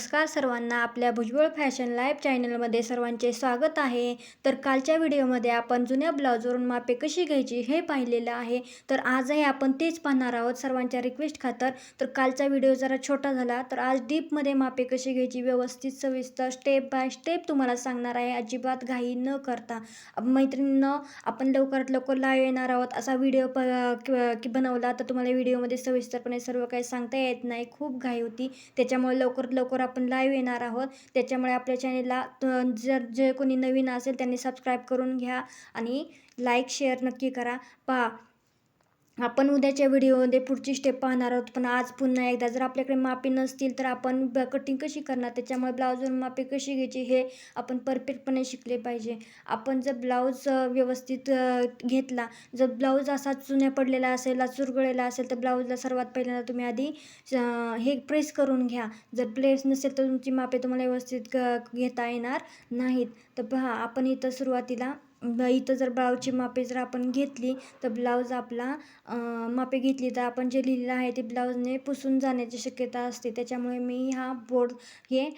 नमस्कार सर्वांना. आपल्या भुजबळ फॅशन लाईव्ह चॅनलमध्ये सर्वांचे स्वागत आहे. तर कालच्या व्हिडिओमध्ये आपण जुन्या ब्लाऊजवरून मापे कशी घ्यायची हे पाहिलेलं आहे. तर आजही आपण तेच पाहणार आहोत सर्वांच्या रिक्वेस्ट खातर. तर कालचा व्हिडिओ जरा छोटा झाला तर आज डीपमध्ये मापे कशी घ्यायची व्यवस्थित सविस्तर स्टेप बाय स्टेप तुम्हाला सांगणार आहे. अजिबात घाई न करता. मैत्रिणीनं आपण लवकरात लवकर लाईव्ह येणार आहोत. असा व्हिडिओ प की बनवला तर तुम्हाला व्हिडिओमध्ये सविस्तरपणे सर्व काही सांगता येत नाही. खूप घाई होती. त्याच्यामुळे लवकरात लवकर आपण लाईव्ह येणार आहोत. त्याच्यामुळे आपल्या चॅनेलला जर जे कोणी नवीन असेल त्यांनी सबस्क्राईब करून घ्या आणि लाईक शेअर नक्की करा. पहा आपण उद्याच्या व्हिडिओमध्ये पुढची स्टेप पाहणार आहोत. पण आज पुन्हा एकदा जर आपल्याकडे मापे नसतील तर आपण ब कटिंग कशी करणार? त्याच्यामुळे ब्लाऊजवर मापे कशी घ्यायची हे आपण परफेक्टपणे शिकले पाहिजे. आपण जर ब्लाऊज व्यवस्थित घेतला जर ब्लाऊज असा चुन्या पडलेला असेल चुरगळलेला असेल तर ब्लाऊजला सर्वात पहिल्यांदा तुम्ही आधी हे प्रेस करून घ्या. जर प्रेस नसेल तर तुमची मापे तुम्हाला व्यवस्थित क घेता येणार नाहीत. तर पहा आपण इथं सुरुवातीला इथं जर ब्लाऊजची मापे जर आपण घेतली तर ब्लाऊज आपला मापे घेतली तर आपण जे लिहिलेलं आहे ते ब्लाऊजने पुसून जाण्याची शक्यता असते. त्याच्यामुळे मी हा बोर्ड हे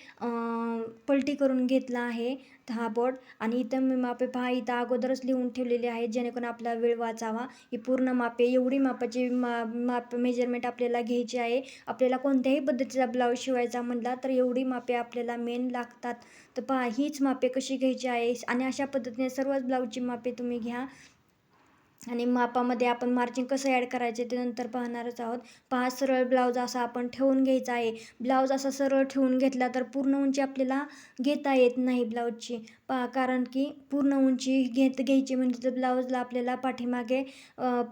पलटी करून घेतला आहे. हा बोर्ड आणि इथं मी मापे पहा इथं अगोदरच लिहून ठेवलेले आहेत जेणेकरून आपला वेळ वाचावा. ही पूर्ण मापे एवढी मापाची मा माप मेजरमेंट आपल्याला घ्यायची आहे. आपल्याला कोणत्याही पद्धतीचा ब्लाऊज शिवायचा म्हणला तर एवढी मापे आपल्याला मेन लागतात. तर पहा हीच मापे कशी घ्यायची आहे? आणि अशा पद्धतीने सर्वच ब्लाऊजची मापे तुम्ही घ्या. आणि मापामध्ये आपण मार्जिन कसं ॲड करायचे ते नंतर पाहणारच आहोत. पहा सरळ ब्लाऊज असा आपण ठेवून घ्यायचा आहे. ब्लाऊज असा सरळ ठेवून घेतला तर पूर्ण उंची आपल्याला घेता येत नाही ब्लाऊजची कारण की पूर्ण उंची घेत घ्यायची म्हणजे तर ब्लाऊजला आपल्याला पाठीमागे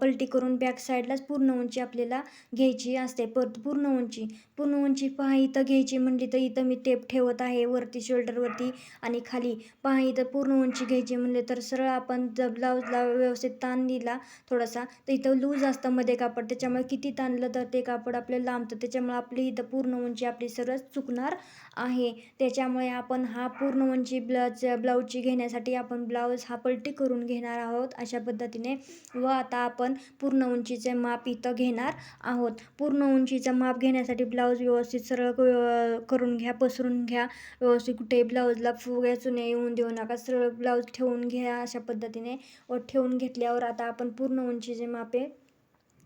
पलटी करून बॅक साईडलाच पूर्ण उंची आपल्याला घ्यायची असते. परत पूर्ण उंची पूर्ण उंची पहा इथं घ्यायची म्हणली तर इथं मी टेप ठेवत आहे वरती शोल्डरवरती आणि खाली. पहा इथं पूर्ण उंची घ्यायची म्हणले तर सरळ आपण जर ब्लाऊजला व्यवस्थित ताण दिला थोडासा तर इथं लूज असतं मध्ये कापड. त्याच्यामुळे किती ताणलं तर ते कापड आपल्याला लांबतं. त्याच्यामुळे आपली इथं पूर्ण उंची आपली सरळ चुकणार आहे. त्याच्यामुळे आपण हा पूर्ण म्हणजे उंची ब्लाउज ब्लाऊजची घेण्यासाठी आपण ब्लाऊज हा पलटी करून घेणार आहोत अशा पद्धतीने व आता आपण पूर्ण उंचीचे माप इथं घेणार आहोत. पूर्ण उंचीचं माप घेण्यासाठी ब्लाऊज व्यवस्थित सरळ करून घ्या पसरून घ्या. व्यवस्थित कुठे ब्लाऊजला फुग्या चुने येऊन देऊ नका. सरळ ब्लाऊज ठेवून घ्या अशा पद्धतीने व ठेवून घेतल्यावर आता आपण पूर्ण उंचीचे मापे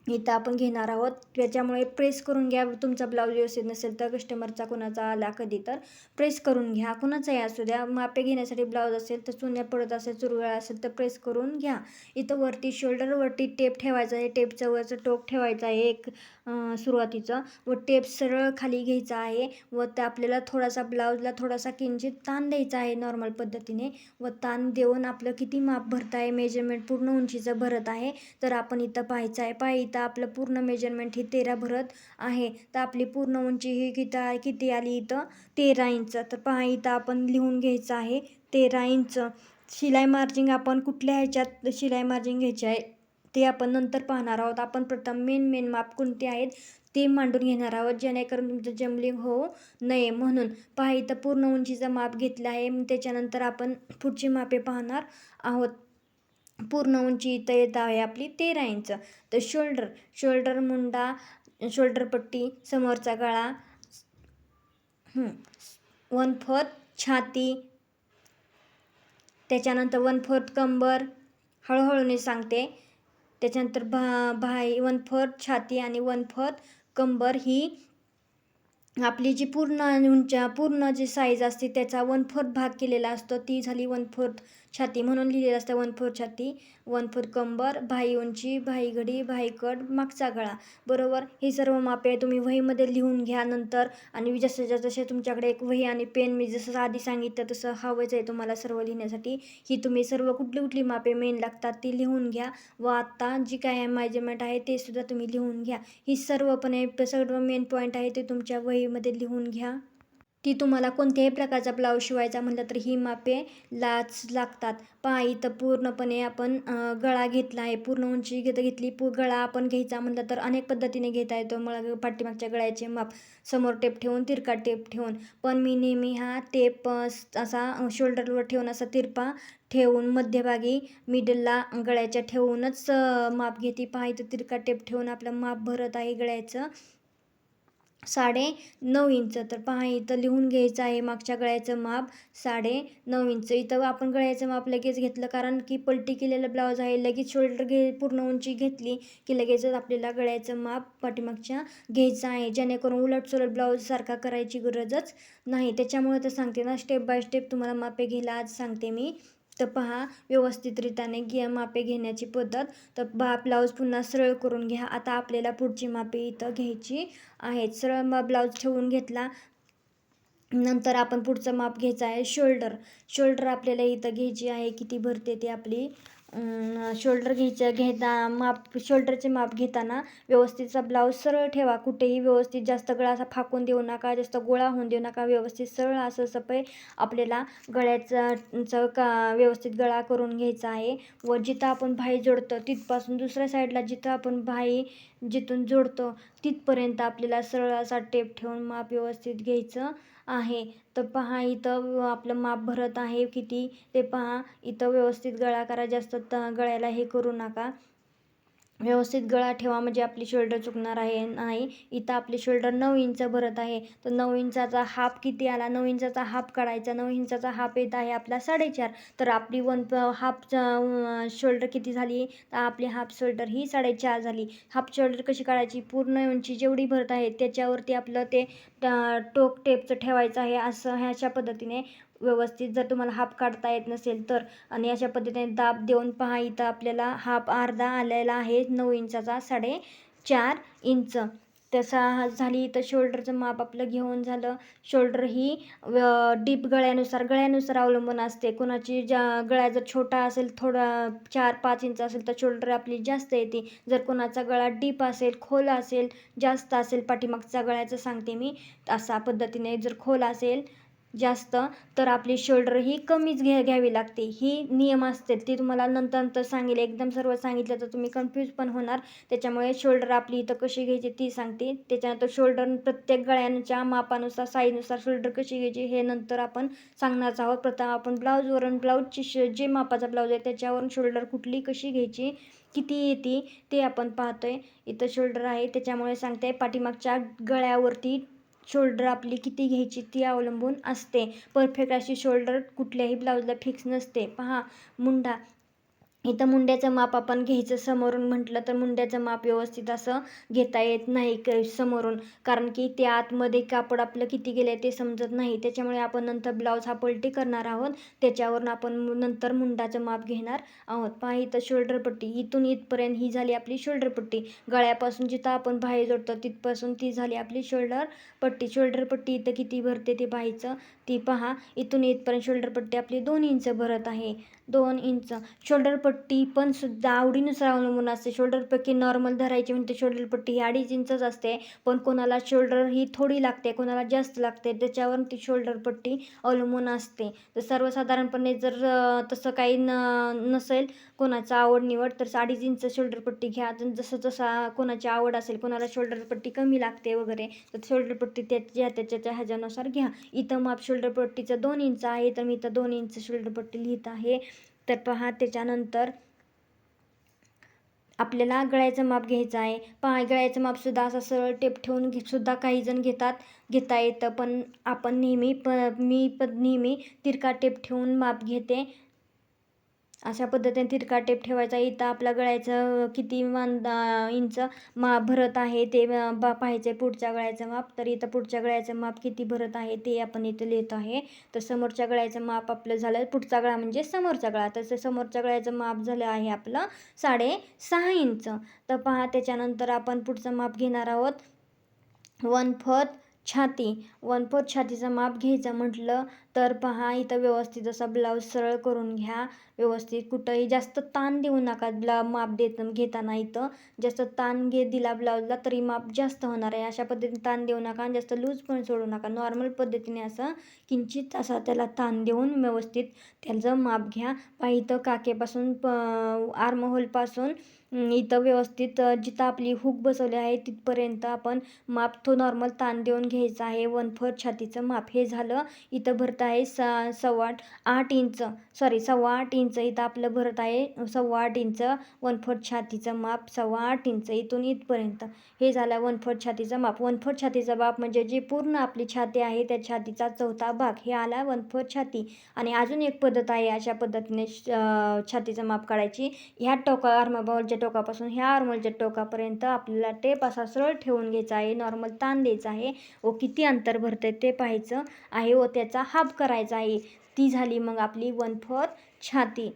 इथं आपण घेणार आहोत. त्याच्यामुळे प्रेस करून घ्या. तुमचा ब्लाऊज व्यवस्थित नसेल तर कस्टमरचा कुणाचा आला कधी तर प्रेस करून घ्या. कुणाचाही असू द्या. मापे घेण्यासाठी ब्लाऊज असेल तर चुन्या पडत असेल चुरगळा असेल तर प्रेस करून घ्या. इथं वरती शोल्डरवरती टेप ठेवायचा आहे. टेपचं वरचं टोक ठेवायचं आहे. एक सुरुवातीचं. व टेप सरळ खाली घ्यायचा आहे व त्या आपल्याला थोडासा ब्लाऊजला थोडासा किंचित ताण द्यायचा आहे नॉर्मल पद्धतीने. व ताण देऊन आपलं किती माप भरत आहे मेजरमेंट पूर्ण उंचीचं भरत आहे. तर आपण इथं पाहायचं आहे. पाहा इथं आपलं पूर्ण मेजरमेंट ही तेरा भरत आहे. तर आपली पूर्ण उंची ही किती आहे- किती आली इथं? तेरा इंच. तर पहा इथं आपण लिहून घ्यायचं आहे तेरा इंच. शिलाई मार्जिंग आपण कुठल्या ह्याच्यात शिलाई मार्जिंग घ्यायची आहे? ते आपण नंतर पाहणार आहोत. आपण प्रथम मेन मेन माप कोणते आहेत ते मांडून घेणार आहोत. जेणेकरून तुमचं जमलिंग होऊ नये म्हणून. पहा इथं पूर्ण उंचीचं माप घेतलं आहे. त्याच्यानंतर आपण पुढची मापे पाहणार आहोत. पूर्ण उंची इथं येत आहे आपली तेरा इंच. तर शोल्डर शोल्डर मुंडा शोल्डर पट्टी समोरचा गळा वन फोर्थ छाती त्याच्यानंतर वन फोर्थ कंबर हळूहळूने सांगते. त्याच्यानंतर भा भाई वन फत छाती आणि वन फोर्थ कंबर ही आपली जी पूर्ण उंच्या पूर्ण जी साईज असते त्याचा वन फोर्थ भाग केलेला असतो. ती झाली वन फोर्थ छाती म्हणून लिहिलेलं असतं. वन फोर छाती वन फोर कंबर भाई उंची भाई घडी भाई कट मागचा गळा. बरोबर? ही सर्व मापे तुम्ही वहीमध्ये लिहून घ्या नंतर. आणि जसे जसे तुमच्याकडे एक वही आणि पेन मी जसं आधी सांगितलं तसं हवंच आहे तुम्हाला सर्व लिहिण्यासाठी. ही तुम्ही सर्व कुठली कुठली मापे मेन लागतात ती लिहून घ्या. व आत्ता जी काय मेजरमेंट आहे ते सुद्धा तुम्ही लिहून घ्या. ही सर्वपणे सर्व मेन पॉईंट आहे ते तुमच्या वहीमध्ये लिहून घ्या. ती तुम्हाला कोणत्याही प्रकारचा ब्लाऊज शिवायचा म्हटलं तर ही मापे लाच लागतात. पहा इथं पूर्णपणे आपण गळा घेतला आहे. पूर्ण उंची घेत घेतली. पू गळा आपण घ्यायचा म्हटलं तर अनेक पद्धतीने घेता येतो. मला पाठीमागच्या गळ्याचे माप समोर टेप ठेवून तिरका टेप ठेवून. पण मी नेहमी हा टेप असा शोल्डरवर ठेवून असा तिरपा ठेवून मध्यभागी मिडलला गळ्याच्या ठेवूनच माप घेते. पहा इथं तिरका टेप ठेवून आपलं माप भरत आहे गळ्याचं. साडे नऊ इंच. तर पहा इथं लिहून घ्यायचं आहे मागच्या गळ्याचं माप. साडे नऊ इंच. इथं आपण गळ्याचं माप लगेच घेतलं कारण की पलटी केलेलं ब्लाऊज आहे. लगेच शोल्डर घे पूर्ण उंची घेतली की लगेचच आपल्याला गळ्याचं माप पाठीमागच्या घ्यायचं आहे. जेणेकरून उलट सुलट ब्लाऊजसारखा करायची गरजच नाही. त्याच्यामुळे तर सांगते ना स्टेप बाय स्टेप तुम्हाला मापे घ्यायला आज सांगते मी. तर पहा व्यवस्थितरित्याने घे मापे घेण्याची पद्धत. तर बा ब्लाऊज पुन्हा सरळ करून घ्या. आता आपल्याला पुढची मापे इथं घ्यायची आहेत. सरळ मग ब्लाऊज ठेवून घेतला. नंतर आपण पुढचं माप घ्यायचं आहे शोल्डर. शोल्डर आपल्याला इथं घ्यायची आहे. किती भरते ती आपली? शोल्डर घ्यायच्या घेता माप शोल्डरचे माप घेताना व्यवस्थितचा ब्लाऊज सरळ ठेवा. कुठेही व्यवस्थित जास्त गळा असा फाकून देऊ नका जास्त गोळा होऊन देऊ नका. व्यवस्थित सरळ असं सपय आपल्याला गळ्याचा का व्यवस्थित गळा करून घ्यायचा आहे. व जिथं आपण भाई जोडतो तिथपासून दुसऱ्या साईडला जिथं आपण भाई जिथून जोडतो तिथपर्यंत आपल्याला सरळ असा टेप ठेवून माप व्यवस्थित घ्यायचं आहे. तर पहा इथं आपलं माप भरत आहे किती? ते पहा इथं व्यवस्थित गळा करा जास्त त गळ्याला हे करू नका. व्यवस्थित गळा ठेवा म्हणजे आपली शोल्डर चुकणार आहे नाही. इथं आपली शोल्डर नऊ इंच भरत आहे. तर नऊ इंचाचा हाफ किती आला? नऊ इंचाचा हाफ काढायचा. नऊ इंचाचा हाफ येत आहे आपला साडेचार. तर आपली वन हाफ शोल्डर किती झाली? तर आपली हाफ शोल्डर ही साडेचार झाली. हाफ शोल्डर कशी काढायची? पूर्ण उंची जेवढी भरत आहे त्याच्यावरती आपलं ते टोक टेपचं ठेवायचं आहे असं ह्याच्या पद्धतीने. व्यवस्थित जर तुम्हाला हाफ काढता येत नसेल तर आणि अशा पद्धतीने दाब देऊन पहा इथं आपल्याला हाफ अर्धा आलेला आहे नऊ इंचाचा साडे चार इंच. तसा झाली इथं शोल्डरचं माप आपलं घेऊन झालं. शोल्डर ही डीप गळ्यानुसार गळ्यानुसार अवलंबून असते. कोणाची ज्या गळ्या जर छोटा असेल थोडा चार पाच इंच असेल तर शोल्डर आपली जास्त येते. जर कोणाचा गळा डीप असेल खोल असेल जास्त असेल पाठीमागचा गळ्याचं सांगते मी असा पद्धतीने जर खोल असेल जास्त तर आपली शोल्डर ही कमीच घ्या घ्यावी लागते. ही नियम असते ती तुम्हाला नंतर नंतर सांगेल. एकदम सर्व सांगितलं तर तुम्ही कन्फ्यूज पण होणार. त्याच्यामुळे शोल्डर आपली इथं कशी घ्यायची ती सांगते. त्याच्यानंतर शोल्डर प्रत्येक गळ्यांच्या मापानुसार साईजनुसार शोल्डर कशी घ्यायची हे नंतर आपण सांगणार आहोत. प्रथम आपण ब्लाऊजवरून ब्लाऊजची श जे मापाचा ब्लाऊज आहे त्याच्यावरून शोल्डर कुठली कशी घ्यायची किती येते ते आपण पाहतोय. इथं शोल्डर आहे. त्याच्यामुळे सांगते पाठीमागच्या गळ्यावरती शोल्डर आपली किती घ्यायची ती अवलंबून असते. परफेक्ट अशी शोल्डर कुठल्याही ब्लाऊजला फिक्स नसते. पहा मुंडा. इथं मुंड्याचं माप आपण घ्यायचं समोरून म्हटलं तर मुंड्याचं माप व्यवस्थित असं घेता येत नाही क समोरून. कारण की ते आतमध्ये कापड आपलं किती गेलं आहे ते समजत नाही. त्याच्यामुळे आपण नंतर ब्लाऊज हा पलटी करणार आहोत. त्याच्यावरून आपण नंतर मुंडाचं माप घेणार आहोत. पहा इथं शोल्डर पट्टी. इथून इथपर्यंत ही झाली आपली शोल्डर पट्टी. गळ्यापासून जिथं आपण बाहेर जोडतो तिथपासून ती झाली आपली शोल्डर पट्टी. शोल्डर पट्टी इथं किती भरते ते पाहायचं. ती पहा इथून इथपर्यंत शोल्डर पट्टी आपली दोन इंच भरत आहे. दोन इंच. शोल्डर पट्टी पण सुद्धा आवडीनुसार अवलंबून असते. शोल्डर पट्टी नॉर्मल धरायची म्हणते शोल्डर पट्टी ही अडीच इंचच असते. पण कोणाला शोल्डर ही थोडी लागते कोणाला जास्त लागते त्याच्यावर ती शोल्डर पट्टी अवलंबून असते. तर सर्वसाधारणपणे जर तसं काही न नसेल कोणाचा आवड निवड तर अडीच इंच शोल्डर पट्टी घ्या. जसं जसा कोणाची आवड असेल कोणाला शोल्डर पट्टी कमी लागते वगैरे तर शोल्डर पट्टी त्याच्या त्याच्या ह्याच्यानुसार घ्या. इथं माप शोल्डर पट्टीचं दोन इंच आहे तर मी इथं दोन इंच शोल्डर पट्टी लिहित आहे. तर पहा त्याच्यानंतर आपल्याला गळ्याचं माप घ्यायचं आहे. पहा गळ्याचं मापसुद्धा असं सरळ टेप ठेवून घे सुद्धा काही जण घेतात घेता येतं पण आपण नेहमी प मी पण नेहमी तिरका टेप ठेवून माप घेते. अशा पद्धतीने तिरका टेप ठेवायचा इथं आपल्या गळ्याचं किती मान इंच माप भरत आहे ते बा पाहायचं आहे पुढच्या गळ्याचं माप. तर इथं पुढच्या गळ्याचं माप किती भरत आहे ते आपण इथं लिहित आहे. तर समोरच्या गळ्याचं माप आपलं झालं पुढचा गळा म्हणजे समोरचा गळा. तसं समोरच्या गळ्याचं माप झालं आहे आपलं साडे सहा इंच. तर पहा त्याच्यानंतर आपण पुढचं माप घेणार आहोत. वन फत छाती. वन फोर्थ छातीचं माप घ्यायचं म्हटलं तर पहा इथं व्यवस्थित असा ब्लाऊज सरळ करून घ्या. व्यवस्थित. कुठंही जास्त ताण देऊ नका. ब्ला माप देत घेताना इथं. जास्त ताण घे दिला ब्लाऊजला तरी माप जास्त होणार आहे. अशा पद्धतीने ताण देऊ नका आणि जास्त लूज पण सोडू नका. नॉर्मल पद्धतीने असं किंचित असा त्याला ताण देऊन व्यवस्थित त्याचं माप घ्या. पहा इथं काकेपासून प आर्महोलपासून इथं व्यवस्थित जिथं आपली हुक बसवली आहे तिथपर्यंत आपण माप तो नॉर्मल ताण देऊन घ्यायचा आहे. वन फोर छातीचं माप. हे झालं. इथं भरता आहे सा सव्वा आठ इंच. सॉरी सव्वा आठ इंच इथं आपलं भरत आहे. सव्वा आठ इंच वन फोर्थ छातीचं माप सव्वा आठ इंच इथून इथपर्यंत. हे झालं वन फोर्थ छातीचं माप. वन फोर्थ छातीचं माप म्हणजे जी पूर्ण आपली छाती आहे त्या छातीचा चौथा भाग. हे आला वन फोर्थ छाती. आणि अजून एक पद्धत आहे अशा पद्धतीने छातीचं माप काढायची. ह्या टोका आर्मबॉलच्या टोकापासून ह्या आर्मलच्या टोकापर्यंत आपल्याला टेप असा सरळ ठेवून घ्यायचा आहे. नॉर्मल ताण द्यायचा आहे. व किती अंतर भरतंय ते पाहायचं आहे. व त्याचा हाफ करायचा आहे. ती झाली मग आपली वन फोर छाती.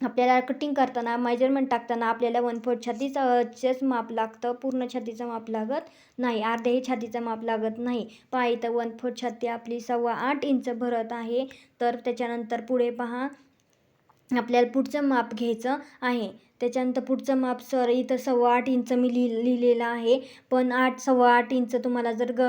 आपल्याला कटिंग करताना मेजरमेंट टाकताना आपल्याला वन फोर छातीचंच माप लागतं. पूर्ण छातीचं माप लागत नाही. अर्ध्याही छातीचं माप लागत नाही. पहा इथं वन फोर छाती आपली सव्वा आठ इंच भरत आहे. तर त्याच्यानंतर पुढे पहा आपल्याला पुढचं माप घ्यायचं आहे. त्याच्यानंतर पुढचं माप सर इथं सव्वा आठ इंच मी लिहि लिहिलेलं आहे. पण आठ सव्वा आठ इंच तुम्हाला जर ग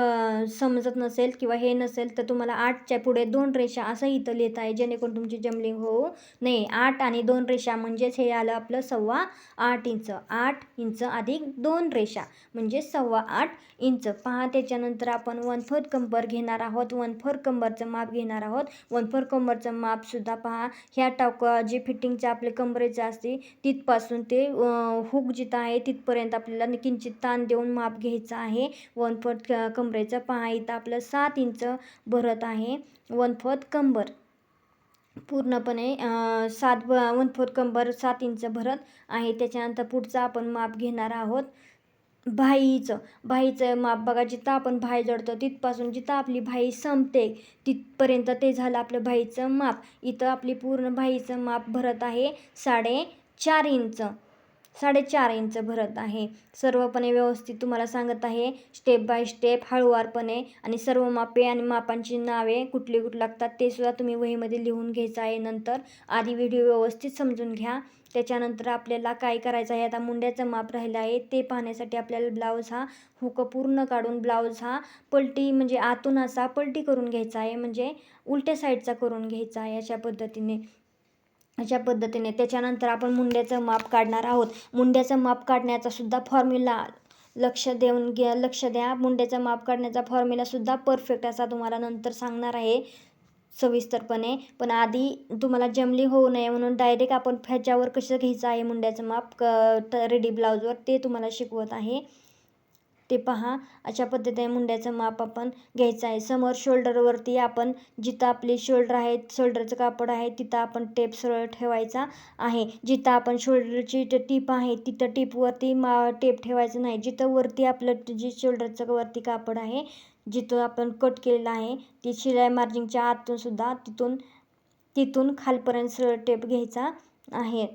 समजत नसेल किंवा हे नसेल तर तुम्हाला आठच्या पुढे दोन रेषा असं इथं लिहित आहे जेणेकरून तुमची जमलिंग होऊ नये आठ आणि दोन रेषा म्हणजेच हे आलं आपलं सव्वा आठ इंच. आठ इंच अधिक दोन रेषा म्हणजे सव्वा आठ इंच. पहा त्याच्यानंतर आपण वन फोर कंबर घेणार आहोत. वन फोर कंबरचं माप घेणार आहोत. वन फोर कंबरचं मापसुद्धा पहा. ह्या टाक जे फिटिंगचं आपले कंबरेचं असते पासून ते हुक जिथं आहे तिथपर्यंत आपल्याला किंचित ताण देऊन माप घ्यायचं आहे. वन फोर्थ कमरेचा पहा इथं आपलं सात इंच भरत आहे. वन फोर्थ कंबर. पूर्णपणे सात ब वन फोर्थ कंबर सात इंच भरत आहे. त्याच्यानंतर पुढचं आपण माप घेणार आहोत. भाईचं. भाईचं माप बघा जिथं आपण भाई जडतो तिथपासून जिथं आपली भाई संपते तिथपर्यंत ते झालं आपलं भाईचं माप. इथं आपली पूर्ण भाईचं माप भरत आहे साडे चार इंच साडेचार इंच भरत आहे. सर्वपणे व्यवस्थित तुम्हाला सांगत आहे स्टेप बाय स्टेप हळूवारपणे आणि सर्व मापे आणि मापांची नावे कुठली कुठली लागतात ते सुद्धा तुम्ही वहीमध्ये लिहून घ्यायचं आहे. नंतर आधी व्हिडिओ व्यवस्थित समजून घ्या. त्याच्यानंतर आपल्याला काय करायचं आहे आता मुंड्याचं माप राहिलं आहे ते पाहण्यासाठी आपल्याला ब्लाऊज हा हुक पूर्ण काढून ब्लाऊज हा पलटी म्हणजे आतून असा पलटी करून घ्यायचा आहे. म्हणजे उलट्या साईडचा करून घ्यायचा आहे अशा पद्धतीने. अशा पद्धतीने. त्याच्यानंतर आपण मुंड्याचं माप काढणार आहोत. मुंड्याचं माप काढण्याचा सुद्धा फॉर्म्युला लक्ष देऊन घ्या लक्ष द्या. मुंड्याचं माप काढण्याचा फॉर्म्युलासुद्धा परफेक्ट असा तुम्हाला नंतर सांगणार आहे. सविस्तरपणे. पण आधी तुम्हाला जमली होऊ नये म्हणून डायरेक्ट आपण ह्याच्यावर कसं घ्यायचं आहे मुंड्याचं माप क रेडी ब्लाऊजवर ते तुम्हाला शिकवत आहे. ते पहा. अशा पद्धतीने मुंड्याचं माप आपण घ्यायचं आहे. समोर शोल्डरवरती आपण जिथं आपली शोल्डर आहे शोल्डरचं कापड आहे तिथं आपण टेप सरळ ठेवायचा आहे. जिथं आपण शोल्डरची टीप आहे तिथं टीपवरती मा टेप ठेवायचं नाही. जिथं वरती आपलं जी शोल्डरचं वरती कापड आहे जिथं आपण कट केलेलं आहे ती शिलाई मार्जिंगच्या आतून सुद्धा तिथून तिथून खालपर्यंत सरळ टेप घ्यायचा आहे.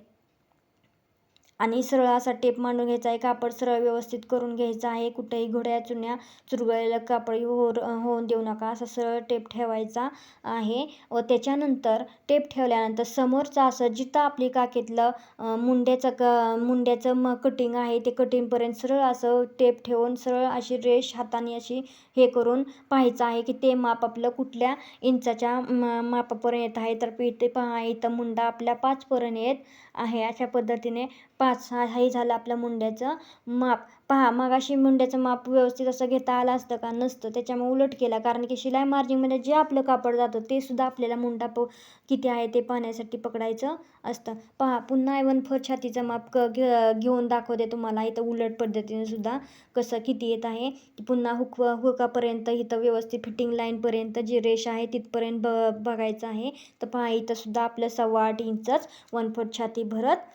आणि सरळ असा टेप मांडून घ्यायचा आहे. कापड सरळ व्यवस्थित करून घ्यायचा आहे. कुठेही घोड्या चुन्या चुरगळलेलं कापड होर होऊन देऊ नका. असा सरळ टेप ठेवायचा आहे. व त्याच्यानंतर टेप ठेवल्यानंतर समोरचं असं जिथं आपली काकेतलं मुंड्याचं क मुंड्याचं म कटिंग आहे ते कटिंगपर्यंत सरळ असं टेप ठेवून सरळ अशी रेष हाताने अशी हे करून पाहायचं आहे की ते माप आपलं कुठल्या इंचाच्या मा मापापर्यंत येत आहे. तर इथे पहा इथं मुंडा आपल्या पाचपर्यंत येत आहे. अशा पद्धतीने पाच हा हे झालं आपलं मुंड्याचं माप. पहा मगाशी मुंड्याचं माप व्यवस्थित असं घेता आलं असतं का? नसतं. त्याच्यामुळे उलट केला. कारण की शिलाई मार्जिंगमध्ये जे आपलं कापड जातं ते सुद्धा आपल्याला मुंडा प किती आहे ते पाहण्यासाठी पकडायचं असतं. पहा पुन्हा वन फर छातीचं माप क घे घेऊन दाखवते तुम्हाला. इथं उलट पद्धतीने सुद्धा कसं किती येत आहे. पुन्हा हुक हुकापर्यंत इथं व्यवस्थित फिटिंग लाईनपर्यंत जी रेष आहे तिथपर्यंत ब बघायचं आहे. तर पहा इथं सुद्धा आपलं सव्वा आठ इंचच वन फोर छाती भरत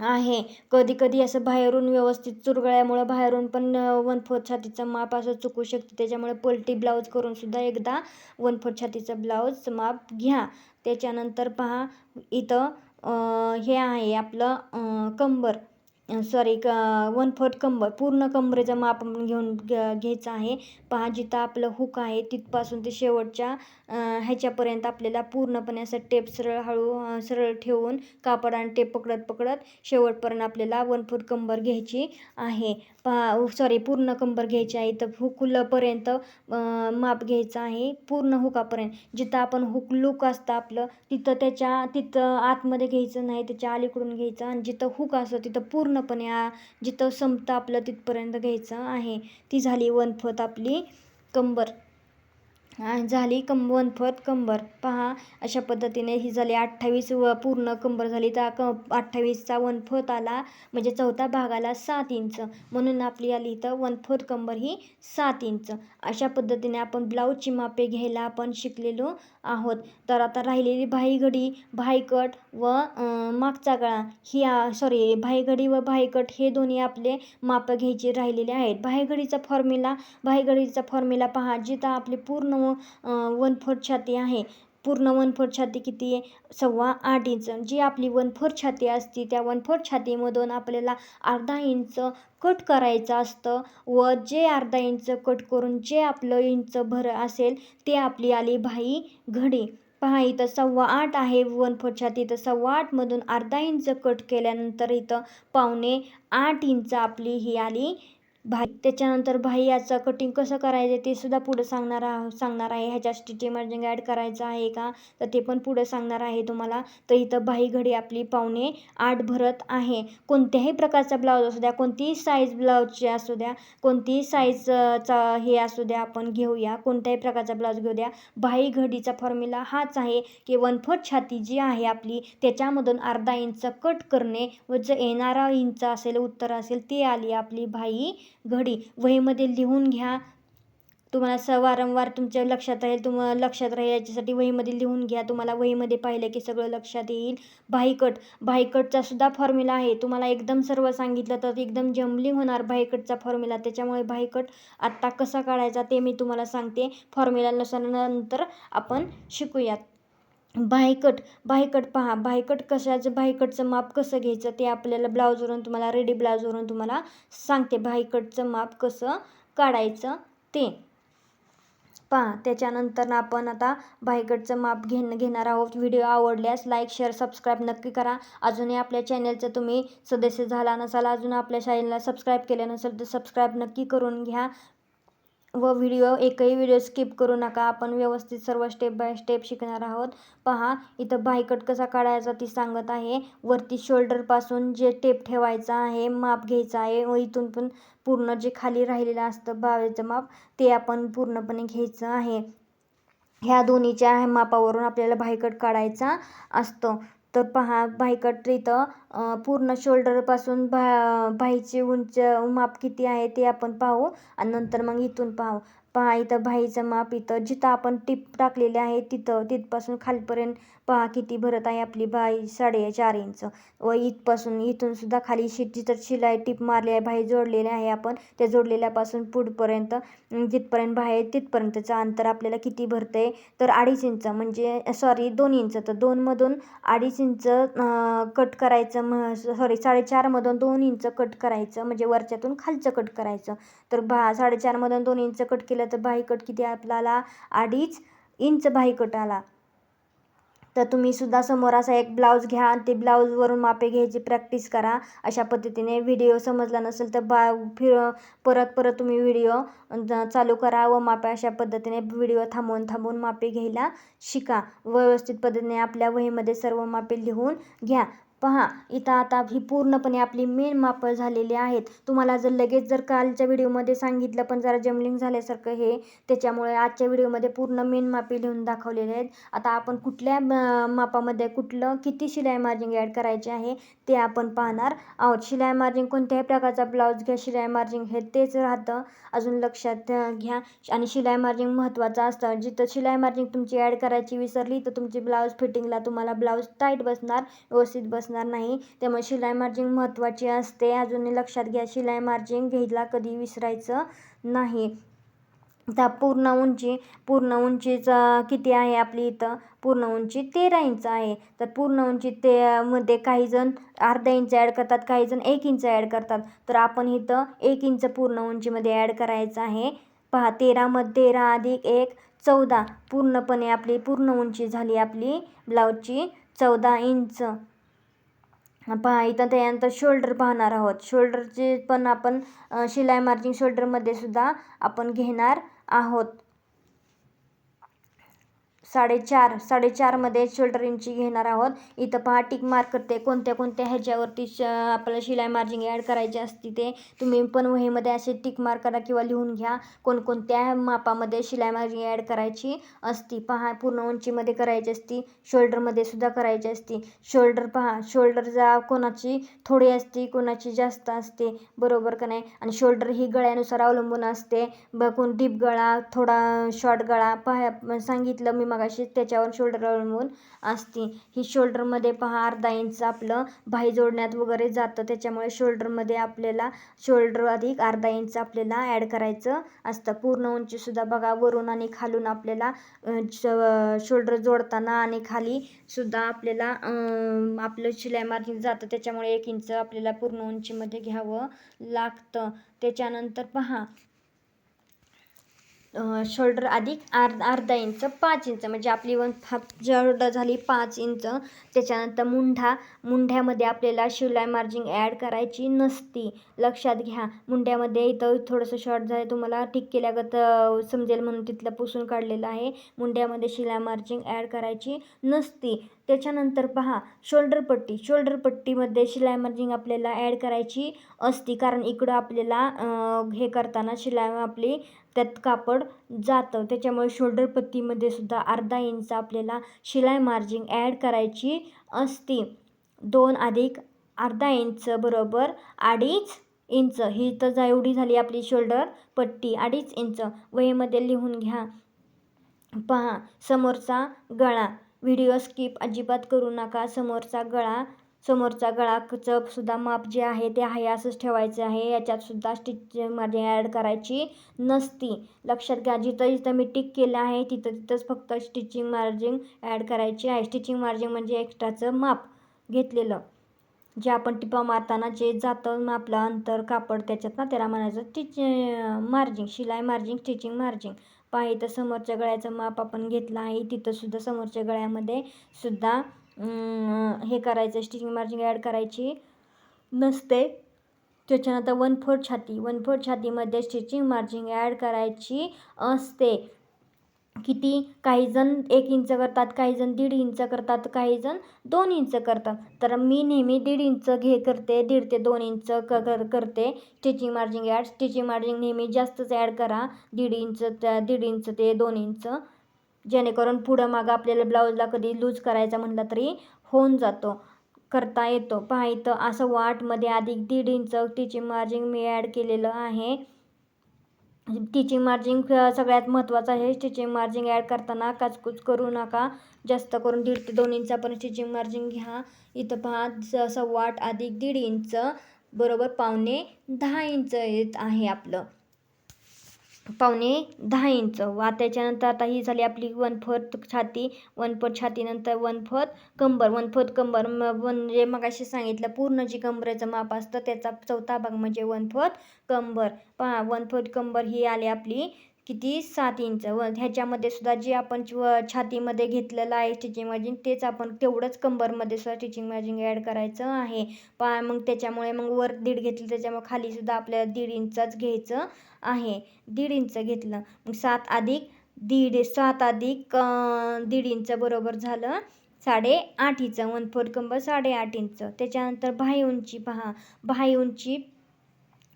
आहे. कधी कधी असं बाहेरून व्यवस्थित चुरगळ्यामुळं बाहेरून पण वन फोर छातीचं माप असं चुकू शकते. त्याच्यामुळे पलटी ब्लाऊज करून सुद्धा एकदा वन फोर छातीचं ब्लाऊज माप घ्या. त्याच्यानंतर पहा इथं हे आहे आपलं कंबर. सॉरी क वन फोर्थ कंबर पूर्ण कंबरेचं माप आपण घेऊन घ्यायचं आहे. पहा जिथं आपलं हुक आहे तिथपासून ते शेवटच्या ह्याच्यापर्यंत आपल्याला पूर्णपणे असं टेप सरळ हळू सरळ ठेवून कापड आणि टेप पकडत पकडत शेवटपर्यंत आपल्याला वन फूट कंबर घ्यायची आहे. पा सॉरी पूर्ण कंबर घ्यायची आहे. तर हुकलपर्यंत माप घ्यायचं आहे. पूर्ण हुकापर्यंत. जिथं आपण हुक लूक असतं आपलं तिथं त्याच्या तिथं आतमध्ये घ्यायचं नाही त्याच्या अलीकडून घ्यायचं. आणि जिथं हुक असतं तिथं पूर्णपणे आ जिथं संपतं आपलं तिथपर्यंत घ्यायचं आहे. ती झाली वन फोर्थ आपली कंबर. झाली कं वन फोर्थ कंबर. पहा अशा पद्धतीने ही झाली अठ्ठावीस व पूर्ण कंबर झाली. तर क अठ्ठावीसचा वन फोर्थ आला म्हणजे चौथा भाग आला सात इंच. म्हणून आपली आली इथं वन फोर्थ कंबर ही सात इंच. अशा पद्धतीने आपण ब्लाऊजची मापे घ्यायला आपण शिकलेलो आहोत. तर आता राहिलेली भाईघडी भाईकट व मागचा गळा. ही सॉरी भाईघडी व भाईकट हे दोन्ही आपले मापं घ्यायचे राहिलेले आहेत. भाईघडीचा फॉर्म्युला भाईघडीचा फॉर्म्युला पहा जिथं आपली पूर्ण वन फोर्थ छाती आहे. पूर्ण वन फोर्थ छाती किती आहे? सव्वा आठ इंच. जी आपली वन फोर्थ छाती असती त्या वन फोर्थ छातीमधून आपल्याला अर्धा इंच कट करायचं असतं व जे अर्धा इंच कट करून जे आपलं इंच भर असेल ते आपली आली भाई घडी. पहा इथं सव्वा आठ आहे वन फोर्थ छाती. तर सव्वा आठमधून अर्धा इंच कट केल्यानंतर इथं पावणे आठ इंच आपली ही आली भाई त्याच्यानंतर भाई याचं कटिंग कसं करायचं ते सुद्धा पुढं सांगणार आहो सांगणार आहे. ह्याच्या स्टिचिंग मार्जिंग ॲड करायचं आहे का? तर ते पण पुढं सांगणार आहे तुम्हाला. तर इथं भाई घडी आपली पावणे आठ भरत आहे. कोणत्याही प्रकारचा ब्लाऊज असू द्या कोणतीही साईज ब्लाऊजची असू द्या कोणतीही साईजचा हे असू द्या आपण घेऊया. कोणत्याही प्रकारचा ब्लाऊज घेऊ द्या. भाई घडीचा फॉर्म्युला हाच आहे की वन फोर्थ छाती जी आहे आपली त्याच्यामधून अर्धा इंच कट करणे व जे येणारा इंच असेल उत्तर असेल ती आली आपली भाई घडी वहीमध्ये लिहून घ्या. तुम्हाला स वारंवार तुमच्या लक्षात राहील तुम लक्षात राहील याच्यासाठी वहीमध्ये लिहून घ्या. तुम्हाला वहीमध्ये पाहिलं की सगळं लक्षात येईल. भाईकट भाईकटचा सुद्धा फॉर्म्युला आहे. तुम्हाला एकदम सर्व सांगितलं तर एकदम जम्बलिंग होणार भाईकटचा फॉर्म्युला त्याच्यामुळे भाईकट आत्ता कसा काढायचा ते मी तुम्हाला सांगते. फॉर्म्युलानुसार नंतर आपण शिकूयात. भाईकट बायकट पहा बायकट कशाचं भाईकटचं माप कसं घ्यायचं ते आपल्याला ब्लाऊजवरून तुम्हाला रेडी ब्लाऊजवरून तुम्हाला सांगते. बायकटचं माप कसं काढायचं ते. पहा त्याच्यानंतर आपण आता भाईकटचं माप घेणं घेणार आहोत. व्हिडिओ आवडल्यास लाईक शेअर सबस्क्राईब नक्की करा. अजूनही आपल्या चॅनलचं तुम्ही सदस्य झाला नसाल अजून आपल्या चॅनलला सबस्क्राईब केलं नसेल तर सबस्क्राईब नक्की करून घ्या. व व्हिडिओ एकही व्हिडिओ स्किप करू नका. आपण व्यवस्थित सर्व स्टेप बाय स्टेप शिकणार आहोत. पहा इथं बायकट कसा काढायचा ती सांगत आहे. वरती शोल्डरपासून जे टेप ठेवायचा आहे माप घ्यायचं आहे. व इथून पण पूर्ण जे खाली राहिलेलं असतं बावेचं माप ते आपण पूर्णपणे घ्यायचं आहे. ह्या दोन्हीच्या मापावरून आपल्याला भायकट काढायचा असतो. तर पहा भाईकट इथं पूर्ण शोल्डरपासून भा भाईची उंच माप किती आहे ते आपण पाहू. आणि नंतर मग इथून पाहू. पहा इथं भाईचं माप इथं जिथं आपण टिप टाकलेले आहे तिथं तिथपासून खालीपर्यंत पहा किती भरत आहे आपली बाई साडे चार इंच. व इथपासून इथून सुद्धा खाली शीट जिथं शिलाई टिप मारली आहे बाई जोडलेले आहे आपण त्या जोडलेल्यापासून पुढपर्यंत जिथपर्यंत बाहेर तिथपर्यंतचं अंतर आपल्याला किती भरतं आहे तर अडीच इंच. म्हणजे सॉरी दोन इंच. तर दोनमधून अडीच इंच कट करायचं म सॉरी साडेचारमधून दोन इंच कट करायचं. म्हणजे वरच्यातून खालचं कट करायचं. तर बा साडेचारमधून दोन इंच कट केलं तर बाही कट किती आपल्याला अडीच इंच बाही कट आला. तर तुम्ही सुद्धा समोर असा एक ब्लाऊज घ्या आणि ते ब्लाऊजवरून मापे घ्यायची प्रॅक्टिस करा. अशा पद्धतीने व्हिडिओ समजला नसेल तर बा फिर परत परत तुम्ही व्हिडिओ चालू करा व मापे अशा पद्धतीने व्हिडिओ थांबवून थांबवून मापे घ्यायला शिका. व्यवस्थित पद्धतीने आपल्या वहीमध्ये सर्व मापे लिहून घ्या. पहा इथं आता ही पूर्णपणे आपली मेन मापं झालेली आहेत. तुम्हाला जर लगेच जर कालच्या व्हिडिओमध्ये सांगितलं पण जरा जमलिंग झाल्यासारखं हे त्याच्यामुळे आजच्या व्हिडिओमध्ये पूर्ण मेन मापे लिहून दाखवलेले आहेत. आता आपण कुठल्या मापामध्ये कुठलं किती शिलाई मार्जिंग ॲड करायचे आहे ते आपण पाहणार आहोत. शिलाई मार्जिंग कोणत्याही प्रकारचा ब्लाऊज घ्या शिलाई मार्जिंग हे तेच राहतं. अजून लक्षात घ्या. आणि शिलाई मार्जिंग महत्त्वाचं असतं. जिथं शिलाई मार्जिंग तुमची ॲड करायची विसरली तर तुमची ब्लाऊज फिटिंगला तुम्हाला ब्लाऊज टाईट बसणार व्यवस्थित बस असणार नाही. त्यामुळे शिलाई मार्जिंग महत्त्वाची असते. अजूनही लक्षात घ्या शिलाई मार्जिंग घ्यायला कधी विसरायचं नाही. त्या पूर्ण उंची पूर्ण उंचीचं किती आहे आपली इथं? पूर्ण उंची तेरा इंच आहे. तर पूर्ण उंची ते मध्ये काहीजण अर्धा इंच ॲड करतात काहीजण एक इंच ॲड करतात. तर आपण इथं एक इंच पूर्ण उंचीमध्ये ॲड करायचं आहे. पहा तेरामध्ये तेरा अधिक एक चौदा. पूर्णपणे आपली पूर्ण उंची झाली आपली ब्लाऊजची. चौदा इंच. पहा इथं त्यानंतर शोल्डर पाहणार आहोत. शोल्डरचे पण आपण शिलाई मार्जिंग शोल्डरमध्ये सुद्धा आपण घेणार आहोत. साडेचार साडेचारमध्ये शोल्डर इंची घेणार आहोत. इथं पहा टिक मार्क करते. कोणत्या कोणत्या ह्याच्यावरती श आपल्याला शिलाई मार्जिंग ॲड करायची असते ते तुम्ही पण वहीमध्ये असे टिक मार्क करा किंवा लिहून घ्या. कोणकोणत्या मापामध्ये शिलाई मार्जिंग ॲड करायची असती पहा पूर्ण उंचीमध्ये करायची असती शोल्डरमध्ये सुद्धा करायची असती. शोल्डर पहा शोल्डर जा कोणाची थोडी असते कोणाची जास्त असते बरोबर का नाही? आणि शोल्डर ही गळ्यानुसार अवलंबून असते. ब कोण डीप गळा थोडा शॉर्ट गळा पहा सांगितलं मी अशीच त्याच्यावर शोल्डर अवलंबून असते. ही शोल्डरमध्ये पहा अर्धा इंच आपलं भाई जोडण्यात वगैरे जातं. त्याच्यामुळे शोल्डरमध्ये आपल्याला शोल्डर अधिक अर्धा इंच आपल्याला ॲड करायचं असतं. पूर्ण उंचीसुद्धा बघा वरून आणि खालून आपल्याला शोल्डर जोडताना आणि खाली सुद्धा आपल्याला आपलं शिलाई मार्जिन जातं. त्याच्यामुळे एक इंच आपल्याला पूर्ण उंचीमध्ये घ्यावं लागतं. त्याच्यानंतर पहा शोल्डर अधिक अर्ध अर्धा इंच पाच इंच. म्हणजे आपली वन हाफ शोल्डर झाली पाच इंच. त्याच्यानंतर मुंढा मुंढ्यामध्ये आपल्याला शिलाई मार्जिंग ॲड करायची नसती. लक्षात घ्या. मुंढ्यामध्ये इथं थोडंसं शॉर्ट झालं तुम्हाला ठीक केल्यागत समजेल म्हणून तिथलं पुसून काढलेलं आहे. मुंड्यामध्ये शिलाई मार्जिंग ॲड करायची नसती. त्याच्यानंतर पहा शोल्डर पट्टी. शोल्डर पट्टीमध्ये शिलाई मार्जिंग आपल्याला ॲड करायची असती. कारण इकडं आपल्याला हे करताना शिलाई आपली त्यात कापड जातं. त्याच्यामुळे शोल्डर पट्टीमध्ये सुद्धा अर्धा इंच आपल्याला शिलाई मार्जिंग ॲड करायची असते. दोन अधिक अर्धा इंच बरोबर अडीच इंच ही तर जा एवढी झाली आपली शोल्डर पट्टी. अडीच इंच वहीमध्ये लिहून घ्या. पहा समोरचा गळा. व्हिडिओ स्किप अजिबात करू नका. समोरचा गळा समोरचा गळाचं सुद्धा माप जे आहे ते आहे असंच ठेवायचं आहे. याच्यात सुद्धा स्टिच मध्ये ॲड करायची नसती. लक्षात घ्या जिथं जिथं मी टिक केलं आहे तिथं तिथंच फक्त स्टिचिंग मार्जिंग ॲड करायची आहे. स्टिचिंग मार्जिंग म्हणजे एक्स्ट्राचं माप घेतलेलं. जे आपण टिपा मारताना जे जातं आपलं अंतर कापड त्याच्यात ना त्याला म्हणायचं स्टिच मार्जिंग शिलाई मार्जिंग स्टिचिंग मार्जिंग पाहि तर समोरच्या गळ्याचं माप आपण घेतलं आहे. तिथंसुद्धा समोरच्या गळ्यामध्ये सुद्धा हे करायचं स्टिचिंग मार्जिंग ॲड करायची नसते. त्याच्यानंतर वन फोर छाती वन फोर छातीमध्ये स्टिचिंग मार्जिंग ॲड करायची असते. किती? काही जण एक इंच करतात काही जण दीड इंच करतात काही जण दोन इंच करतात. तर मी नेहमी दीड इंच घे करते दीड ते दोन इंच क कर करते. Stitching margin add stitching margin नेहमी जास्तच ॲड करा. दीड इंच त्या दीड इंच ते दोन इंच जेणेकरून पुढं मागं आपल्याला ब्लाऊजला कधी लूज करायचा म्हटलं तरी होऊन जातो. करता येतो. पहा इथं असं वाटमध्ये अधिक दीड इंच टिचिंग मार्जिंग मी ॲड केलेलं आहे. टिचिंग मार्जिंग सगळ्यात महत्त्वाचं आहे स्टिचिंग मार्जिंग ॲड करताना काचकूच करू नका. जास्त करून दीड ते दोन पण स्टिचिंग मार्जिंग घ्या. इथं पहा असं वाट अधिक दीड इंच बरोबर पावणे दहा इंच येत आहे आपलं. पावणे दहा इंच. वा त्याच्यानंतर आता ही झाली आपली वन फोर्थ छाती. वन फोर्थ छातीनंतर वन फोर्थ कंबर. वन फोर्थ कंबर म्हणजे मग सांगितलं पूर्ण जी कंबरेचं माप असतं त्याचा चौथा भाग म्हणजे वन फोर्थ कंबर. पहा वन फोर्थ कंबर ही आली आपली किती सात इंच? व ह्याच्यामध्ये सुद्धा जे आपण व छातीमध्ये घेतलेलं आहे स्टिचिंग मार्जिन तेच आपण तेवढंच कंबरमध्ये सुद्धा स्टिचिंग मार्जिन ॲड करायचं आहे. पा मग त्याच्यामुळे मग वर दीड घेतलं त्याच्यामुळे खालीसुद्धा आपल्याला दीड इंचच घ्यायचं आहे. दीड इंच घेतलं. मग सात अधिक दीड सात अधिक दीड इंच बरोबर झालं साडेआठ इंच. वन फोर कंबर साडेआठ इंच. त्याच्यानंतर बाही उंची पहा. बाही उंची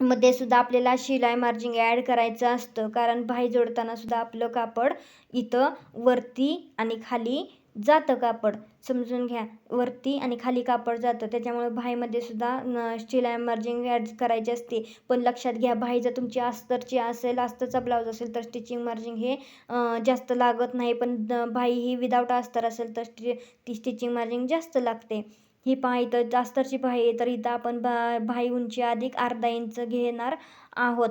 मध्ये सुद्धा आपल्याला शिलाई मार्जिंग ॲड करायचं असतं. कारण भाई जोडताना सुद्धा आपलं कापड इथं वरती आणि खाली जातं कापड. समजून घ्या. वरती आणि खाली कापड जातं. त्याच्यामुळे भाईमध्ये सुद्धा शिलाई मार्जिंग ॲड करायची असते. पण लक्षात घ्या भाई जर तुमची अस्तरची असेल अस्तरचा ब्लाऊज असेल तर स्टिचिंग मार्जिंग हे जास्त लागत नाही. पण भाई ही विदाऊट अस्तर असेल तर स्टि ती स्टिचिंग मार्जिंग जास्त लागते. ही पहा इथं जास्तची भाई आहे तर इथं आपण बा भाई उंची अधिक अर्धा इंच घेणार आहोत.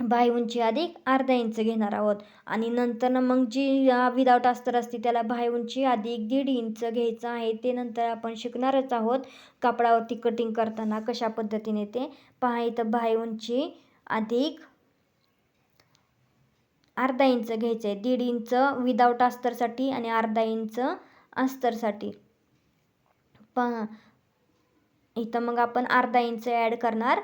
भाई उंची अधिक अर्धा इंच घेणार आहोत. आणि नंतर मग जी विदाऊट अस्तर असते त्याला भाई उंची अधिक दीड इंच घ्यायचं आहे. ते नंतर आपण शिकणारच आहोत कापडावरती कटिंग करताना कशा पद्धतीने ते. पहा इथं भाई उंची अधिक अर्धा इंच घ्यायचं आहे दीड इंच विदाऊट अस्तरसाठी आणि अर्धा इंच अस्तरसाठी पहा इथं मग आपण अर्धा इंच ॲड करणार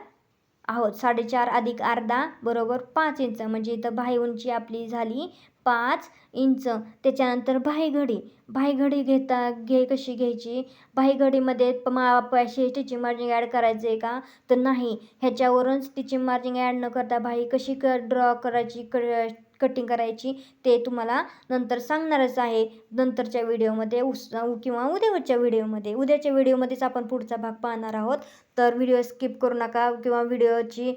आहोत. साडेचार अधिक अर्धा बरोबर पाच इंच. म्हणजे इथं बाही उंची आपली झाली पाच इंच. त्याच्यानंतर बाहीघडी भाईघडी घेता घे कशी घ्यायची? भाईघडीमध्ये प मा पैसे स्टिचिंग मार्जिंग ॲड करायचं आहे का? तर नाही. ह्याच्यावरून स्टिचिंग मार्जिंग ॲड न करता बाही कशी क ड्रॉ करायची क कटिंग करायची ते तुम्हाला नंतर सांगणारच आहे. नंतरच्या व्हिडिओमध्ये उस किंवा उद्यावरच्या व्हिडिओमध्ये. उद्याच्या व्हिडिओमध्येच आपण पुढचा भाग पाहणार आहोत. तर व्हिडिओ स्किप करू नका किंवा व्हिडिओची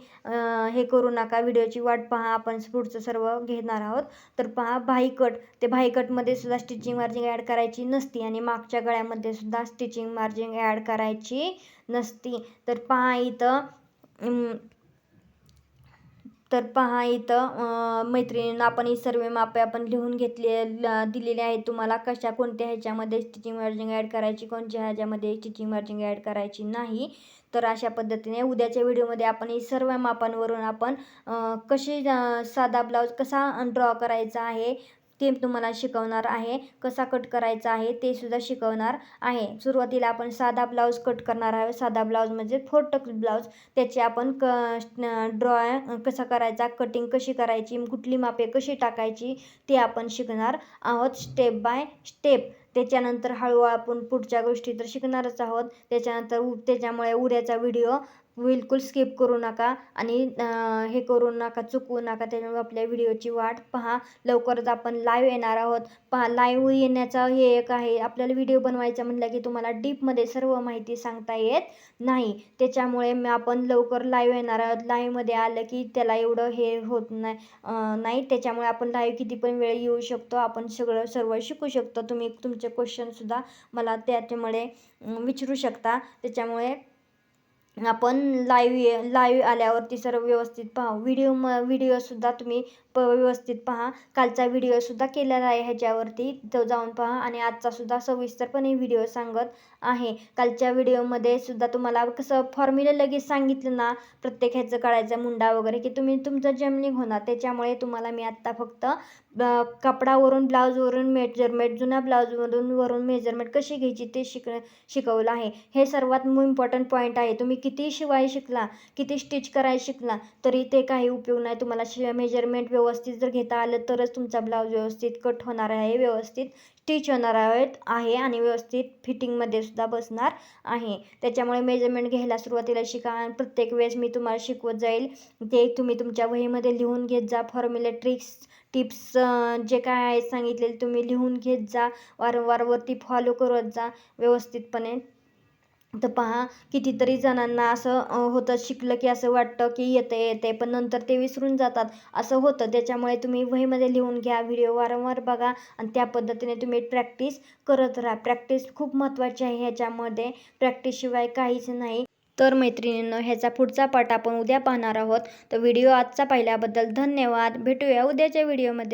हे करू नका. व्हिडिओची वाट पहा. आपण पुढचं सर्व घेणार आहोत. तर पहा भाईकट ते भाईकटमध्ये सुद्धा स्टिचिंग मार्जिंग ॲड करायची नसती आणि मागच्या गळ्यामध्ये सुद्धा स्टिचिंग मार्जिंग ॲड करायची नसती. तर पहा इथं तर पहा इथं मैत्रिणींना आपण ही सर्व मापे आपण लिहून घेतले दिलेले आहेत. तुम्हाला कशा कोणत्या ह्याच्यामध्ये स्टिचिंग मार्जिंग ॲड करायची कोणत्या ह्याच्यामध्ये स्टिचिंग मार्जिंग ॲड करायची नाही? तर अशा पद्धतीने उद्याच्या व्हिडिओमध्ये आपण ही सर्व मापांवरून आपण कशी साधा ब्लाऊज कसा ड्रॉ करायचा आहे ते तुम्हाला शिकवणार आहे. कसा कट करायचा आहे ते सुद्धा शिकवणार आहे. सुरुवातीला आपण साधा ब्लाऊज कट करणार आहे साधा ब्लाऊज म्हणजे फोर टक्स ब्लाऊज. त्याचे आपण क ड्रॉ कसा करायचा कटिंग कशी करायची कुठली मापे कशी टाकायची ते आपण शिकणार आहोत. Step by step. त्याच्यानंतर हळूहळू आपण पुढच्या गोष्टी तर शिकणारच आहोत. त्याच्यानंतर त्याच्यामुळे उद्याचा व्हिडिओ बिलकुल स्किप करू नका आणि हे करू नका चुकवू नका. त्याच्यामुळे आपल्या व्हिडिओची वाट पहा. लवकरच आपण लाईव्ह येणार आहोत. पहा लाईव्ह येण्याचा हे एक आहे. आपल्याला व्हिडिओ बनवायचा म्हटलं की तुम्हाला डीपमध्ये सर्व माहिती सांगता येत नाही. त्याच्यामुळे आपण लवकर लाईव्ह येणार आहोत. लाईव्हमध्ये आलं की त्याला एवढं हे होत नाही नाही. त्याच्यामुळे आपण लाईव्ह किती पण वेळ येऊ शकतो. आपण सगळं सर्व शिकू शकतो. तुम्ही तुमचे क्वेश्चनसुद्धा मला त्याच्यामुळे विचारू शकता. त्याच्यामुळे आपण लाईव्ह लाईव्ह आल्यावरती सर्व व्यवस्थित पहा. व्हिडिओ म व्हिडिओसुद्धा तुम्ही प व्यवस्थित पहा. कालचा व्हिडिओसुद्धा केलेला आहे ह्याच्यावरती. तो जाऊन पहा आणि आजचासुद्धा सविस्तरपणे व्हिडिओ सांगत आहे. कालच्या व्हिडिओमध्ये सुद्धा तुम्हाला कसं फॉर्म्युला लगेच सांगितलं ना प्रत्येक ह्याचं काढायचं मुंडा वगैरे की तुम्ही तुमचं जमनिंग होणार. त्याच्यामुळे तुम्हाला मी आत्ता फक्त कपडावरून ब्लाऊजवरून मेजरमेंट जुन्या ब्लाऊजवरून वरून मेजरमेंट कशी घ्यायची ते शिक शिकवलं आहे. हे सर्वात इम्पॉर्टंट पॉईंट आहे. तुम्ही किती शिवाय शिकला किती स्टिच करायला शिकला तरी ते काही उपयोग नाही. तुम्हाला शि मेजरमेंट व्यवस्थित जर घेता आलं तरच तुमचा ब्लाऊज व्यवस्थित कट होणार आहे व्यवस्थित स्टिच होणार आहेत आहे आणि व्यवस्थित फिटिंगमध्ये सुद्धा बसणार आहे. त्याच्यामुळे मेजरमेंट घ्यायला सुरुवातीला शिका आणि प्रत्येक वेळेस मी तुम्हाला शिकवत जाईल. ते तुम्ही तुमच्या वहीमध्ये लिहून घेत जा. फॉर्म्युले ट्रिक्स टिप्स जे काय आहे सांगितलेले तुम्ही लिहून घेत जा. वारंवार वरती फॉलो करत जा व्यवस्थितपणे. तर पहा कितीतरी जणांना असं होतं शिकलं की असं वाटतं की येते येते पण नंतर ते विसरून जातात. असं होतं. त्याच्यामुळे तुम्ही वहीमध्ये लिहून घ्या व्हिडिओ वारंवार बघा आणि त्या पद्धतीने तुम्ही प्रॅक्टिस करत राहा. प्रॅक्टिस खूप महत्त्वाची आहे ह्याच्यामध्ये. प्रॅक्टिसशिवाय काहीच नाही. तर मैत्रिणींनो ह्याचा पुढचा पाठ आपण उद्या पाहणार आहोत. तर व्हिडिओ आजचा पाहिल्याबद्दल धन्यवाद. भेटूया उद्याच्या व्हिडिओमध्ये.